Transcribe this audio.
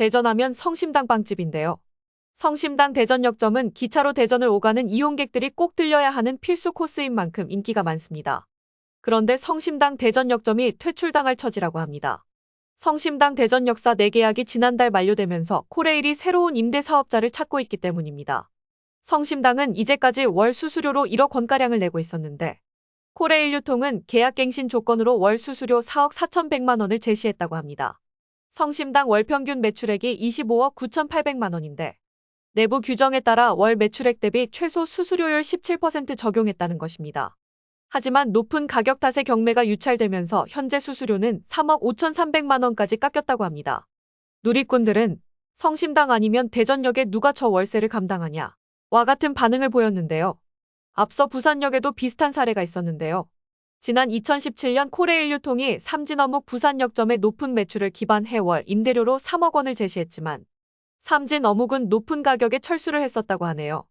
대전하면 성심당 빵집인데요. 성심당 대전역점은 기차로 대전을 오가는 이용객들이 꼭 들려야 하는 필수 코스인 만큼 인기가 많습니다. 그런데 성심당 대전역점이 퇴출당할 처지라고 합니다. 성심당 대전 역사 내계약이 지난달 만료되면서 코레일이 새로운 임대 사업자를 찾고 있기 때문입니다. 성심당은 이제까지 월 수수료로 1억 원가량을 내고 있었는데 코레일 유통은 계약갱신 조건으로 월 수수료 4억 4,100만 원을 제시했다고 합니다. 성심당 월 평균 매출액이 25억 9,800만 원인데 내부 규정에 따라 월 매출액 대비 최소 수수료율 17% 적용했다는 것입니다. 하지만 높은 가격 탓에 경매가 유찰되면서 현재 수수료는 3억 5,300만 원까지 깎였다고 합니다. 누리꾼들은 성심당 아니면 대전역에 누가 저 월세를 감당하냐 와 같은 반응을 보였는데요. 앞서 부산역에도 비슷한 사례가 있었는데요. 지난 2017년 코레일 유통이 삼진어묵 부산역점의 높은 매출을 기반해 월 임대료로 3억 원을 제시했지만 삼진 어묵은 높은 가격에 철수를 했었다고 하네요.